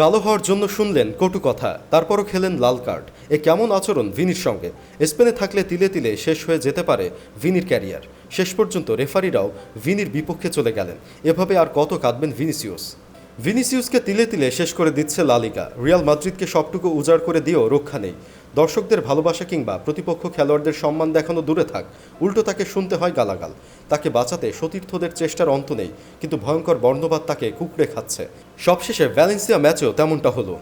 কালো হওয়ার জন্য শুনলেন কটু কথা, তারপরও খেলেন লাল কার্ড। এ কেমন আচরণ ভিনির সঙ্গে? স্পেনে থাকলে তিলে তিলে শেষ হয়ে যেতে পারে ভিনির ক্যারিয়ার। শেষ পর্যন্ত রেফারিরাও ভিনির বিপক্ষে চলে গেলেন। এভাবে আর কত কাঁদবেন ভিনিসিউস? ভিনিসিউসকে তিলে তিলে শেষ করে দিচ্ছে লালিকা রিয়াল মাদ্রিদকে সবটুকু উজাড় করে দিয়েও রক্ষা নেই। দর্শকদের ভালোবাসা কিংবা প্রতিপক্ষ খেলোয়াড়দের সম্মান দেখানো দূরে থাক, উল্টো তাকে শুনতে হয় গালাগাল। তাকে বাঁচাতে সতীর্থদের চেষ্টার অন্ত নেই, কিন্তু ভয়ঙ্কর বর্ণবাদ তাকে কুকড়ে খাচ্ছে। সবশেষে ভ্যালেন্সিয়া ম্যাচেও তেমনটা হলো।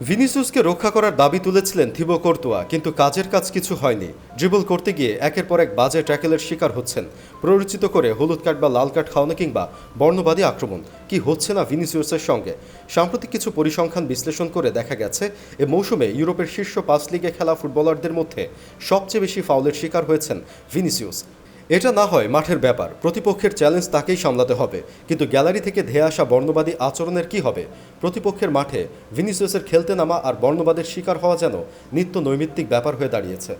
ভিনিসিউসকে রক্ষা করার দাবি তুলেছিলেন থিবো কর্তুয়া, কিন্তু কাজের কাজ কিছু হয়নি। ড্রিবল করতে গিয়ে একের পর এক বাজে ট্যাকেলের শিকার হচ্ছেন। প্ররোচিত করে হলুদ কার্ড বা লাল কার্ড খাওয়ানো কিংবা বর্ণবাদী আক্রমণ। কি হচ্ছে না ভিনিসিউসের সঙ্গে? সাম্প্রতিক কিছু পরিসংখ্যান বিশ্লেষণ করে দেখা গেছে, এ মৌসুমে ইউরোপের শীর্ষ পাঁচ লিগে খেলা ফুটবলারদের মধ্যে সবচেয়ে বেশি ফাউলের শিকার হয়েছেন ভিনিসিউস। এটা না হয় মাঠের ব্যাপার। প্রতিপক্ষের চ্যালেঞ্জ তাকেই সামলাতে হবে। কিন্তু গ্যালারি থেকে ধেয়ে আসা বর্ণবাদী আচরণের কি হবে? প্রতিপক্ষের মাঠে ভিনিসিয়াসের খেলতে নামা আর বর্ণবাদের শিকার হওয়া যেন নিত্য নৈমিত্তিক ব্যাপার হয়ে দাঁড়িয়েছে।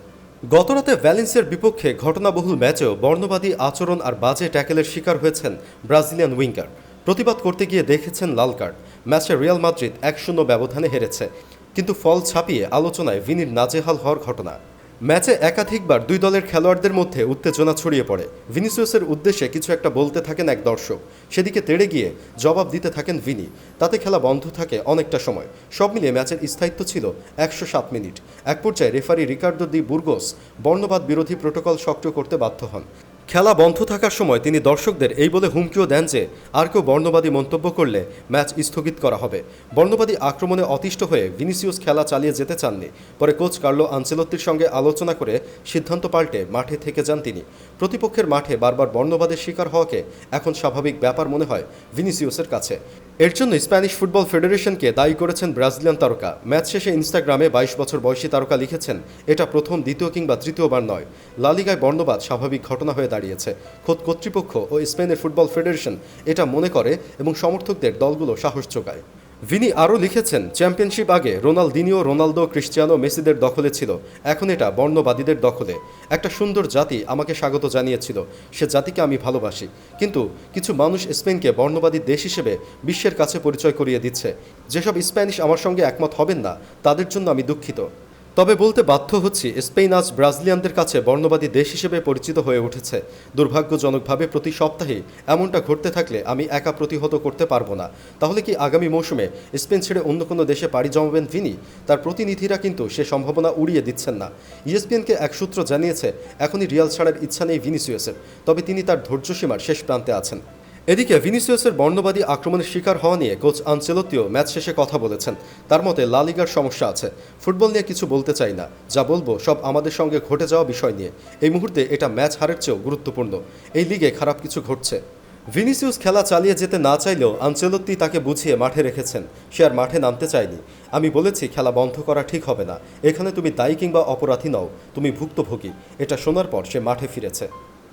গতরাতে ভ্যালেন্সিয়ার বিপক্ষে ঘটনাবহুল ম্যাচেও বর্ণবাদী আচরণ আর বাজে ট্যাকেলের শিকার হয়েছেন ব্রাজিলিয়ান উইঙ্গার। প্রতিবাদ করতে গিয়ে দেখেছেন লাল কার্ড। ম্যাচে রিয়াল মাদ্রিদ এক শূন্য ব্যবধানে হেরেছে। কিন্তু ফল ছাপিয়ে আলোচনায় ভিনির নাজেহাল হওয়ার ঘটনা। ম্যাচে একাধিকবার দুই দলের খেলোয়াড়দের মধ্যে উত্তেজনা ছড়িয়ে পড়ে। ভিনিসিয়াসের উদ্দেশ্যে কিছু একটা বলতে থাকেন এক দর্শক। সেদিকে তেড়ে গিয়ে জবাব দিতে থাকেন ভিনি। তাতে খেলা বন্ধ থাকে অনেকটা সময়। সব মিলিয়ে ম্যাচের স্থায়িত্ব ছিল একশো সাত মিনিট। এক পর্যায়ে রেফারি রিকার্ডো দি বুর্গোস বর্ণবাদ বিরোধী প্রোটোকল সক্রিয় করতে বাধ্য হন। খেলা বন্ধ থাকার সময় তিনি দর্শকদের এই বলে হুমকিও দেন যে আর কেউ বর্ণবাদী মন্তব্য করলে ম্যাচ স্থগিত করা হবে। বর্ণবাদী আক্রমণে অতিষ্ঠ হয়ে ভিনিসিউস খেলা চালিয়ে যেতে চাননি। পরে কোচ কার্লো আনসেলত্তির সঙ্গে আলোচনা করে সিদ্ধান্ত পাল্টে মাঠে থেকে যান তিনি। প্রতিপক্ষের মাঠে বারবার বর্ণবাদের শিকার হওয়াকে এখন স্বাভাবিক ব্যাপার মনে হয় ভিনিসিউসের কাছে। এর জন্য স্প্যানিশ ফুটবল ফেডারেশনকে দায়ী করেছেন ব্রাজিলিয়ান তারকা। ম্যাচ শেষে ইনস্টাগ্রামে বাইশ বছর বয়সী তারকা লিখেছেন, এটা প্রথম, দ্বিতীয় কিংবা তৃতীয়বার নয়। লালিগায় বর্ণবাদ, স্বাভাবিক ঘটনা হয়ে দাঁড়িয়েছে। খোদ কর্তৃপক্ষ ও স্পেনের ফুটবল ফেডারেশন এটা মনে করে এবং সমর্থকদের দলগুলো সাহস যোগায়। ভিনি আরও লিখেছেন, চ্যাম্পিয়নশিপ আগে রোনালদিনিও রোনালদো, ক্রিশ্চিয়ানো, মেসিদের দখলে ছিল। এখন এটা বর্ণবাদীদের দখলে। একটা সুন্দর জাতি আমাকে স্বাগত জানিয়েছিল। সে জাতিকে আমি ভালোবাসি। কিন্তু কিছু মানুষ স্পেনকে বর্ণবাদী দেশ হিসেবে বিশ্বের কাছে পরিচয় করিয়ে দিচ্ছে। যেসব স্প্যানিশ আমার সঙ্গে একমত হবেন না, তাদের জন্য আমি দুঃখিত। তবে বলতে বাধ্য হচ্ছি, স্পেন আজ ব্রাজিলিয়ানদের কাছে বর্ণবাদী দেশ হিসেবে পরিচিত হয়ে উঠেছে। দুর্ভাগ্যজনকভাবে প্রতি সপ্তাহে এমনটা ঘটতে থাকলে আমি একা প্রতিহত করতে পারব না। তাহলে কি আগামী মৌসুমে স্পেন ছেড়ে অন্য কোনো দেশে পাড়ি জমাবেন ভিনি তার প্রতিনিধিরা কিন্তু সে সম্ভাবনা উড়িয়ে দিচ্ছেন না। ইএসপিএনকে এক সূত্র জানিয়েছে, এখনই রিয়াল ছাড়ার ইচ্ছা নেই ভিনিসিয়াসের তবে তিনি তার ধৈর্যসীমার শেষ প্রান্তে আছেন। এদিকে ভিনিসিয়াসের বর্ণবাদী আক্রমণের শিকার হওয়া নিয়ে কোচ আনচেলত্তিও ম্যাচ শেষে কথা বলেছেন। তার মতে লালিগার সমস্যা আছে। ফুটবল নিয়ে কিছু বলতে চাই না। যা বলব, সব আমাদের সঙ্গে ঘটে যাওয়া বিষয় নিয়ে। এই মুহূর্তে এটা ম্যাচ হারের চেয়েও গুরুত্বপূর্ণ। এই লিগে খারাপ কিছু ঘটছে। ভিনিসিয়াস খেলা চালিয়ে যেতে না চাইলেও আনচেলত্তি তাকে বুঝিয়ে মাঠে রেখেছেন। সে আর মাঠে নামতে চায়নি। আমি বলেছি, খেলা বন্ধ করা ঠিক হবে না। এখানে তুমি দায়ী কিংবা অপরাধী নও। তুমি ভুক্তভোগী। এটা শোনার পর সে মাঠে ফিরেছে।